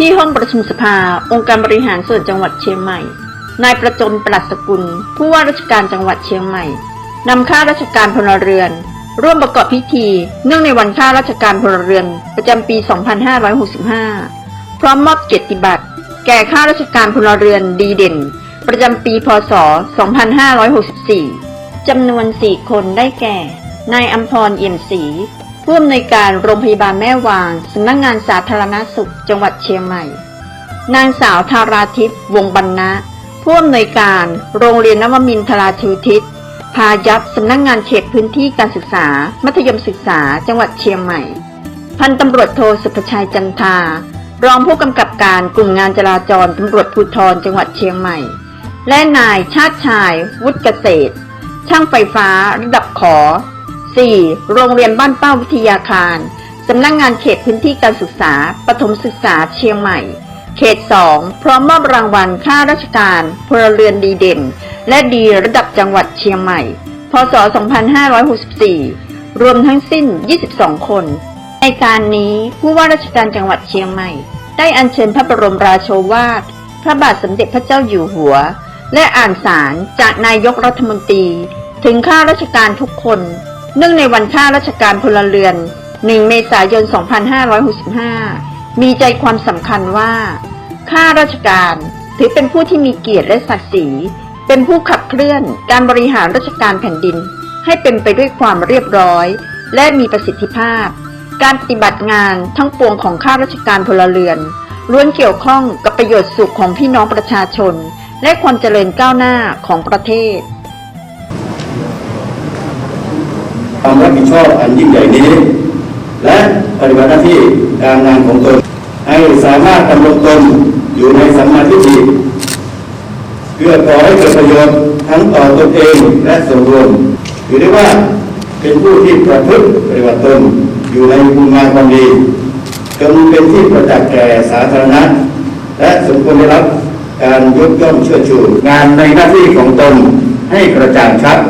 ที่ห้องประชุมสภา องค์การบริหารส่วนจังหวัดเชียงใหม่ นายประจนปลัสกุล ผู้ว่าราชการจังหวัดเชียงใหม่นำข้าราชการพลเรือน ร่วมประกอบพิธี เนื่องในวันข้าราชการพลเรือน ประจำปี 2565 พร้อมมอบเกียรติบัตร แก่ข้าราชการพลเรือนดีเด่น ประจำปี พศ 2564จำนวน 4 คนได้แก่ นายอัมพรเอี่ยมศรี ผู้อำนวยการโรงพยาบาลแม่วางสำนักงงานสาธารณสุขจังหวัดเชียงใหม่ นางสาวธาราทิพย์วงบรรณะ ผู้อำนวยการโรงเรียนนวมินทราชูทิศพายัพสำนักงงานเขตพื้นที่การศึกษา มัธยมศึกษา จังหวัดเชียงใหม่ พันตำรวจโทสุภชัยจันทา รองผู้กำกับการกลุ่มงานจราจรตำรวจภูธรจังหวัดเชียงใหม่ และนายชาติชาย วุฒิเกษตร ช่างไฟฟ้าระดับขอ 4. โรงเรียนบ้านเป้าวิทยาคาร สำนักงงานเขตพื้นที่การศึกษาปฐมศึกษาเชียงใหม่ เขต 2 พร้อมมอบรางวัลค่าราชการ พลเรือนดีเด่น และดีระดับจังหวัดเชียงใหม่ พศ 2564 รวมทั้งสิ้น 22 คน ในการนี้ผู้ว่าราชการจังหวัดเชียงใหม่ ได้อัญเชิญพระบรมราโชวาท พระบาทสมเด็จพระเจ้าอยู่หัว และอ่านสารจากนายกรัฐมนตรี ถึงข้าราชการทุกคน เนื่องในวันข้าราชการพลเรือน 1 เมษายน 2565 มีใจความสำคัญว่า ข้าราชการถือเป็นผู้ที่มีเกียรติและศักดิ์ศรี เป็นผู้ขับเคลื่อนการบริหารราชการแผ่นดิน ให้เป็นไปด้วยความเรียบร้อย และมีประสิทธิภาพ การปฏิบัติงานทั้งปวงของข้าราชการพลเรือนล้วนเกี่ยวข้องกับประโยชน์สุขของพี่น้องประชาชน และความเจริญก้าวหน้าของประเทศ ความรับผิดชอบอันยิ่งใหญ่นี้ และปฏิบัติหน้าที่การงานของตน ให้สามารถดำรงตนอยู่ในสัมมาทิฏฐิเพื่อก่อให้เกิดประโยชน์ทั้งต่อตนเองและส่วนรวมถือได้ว่าเป็นผู้ที่ประพฤติปฏิบัติตนอยู่ในคุณงามความดีจนเป็นที่ประจักษ์แก่สาธารณะ และสมควรได้รับการยกย่องเชิดชูงานในหน้าที่ของตนให้กระจ่างชัด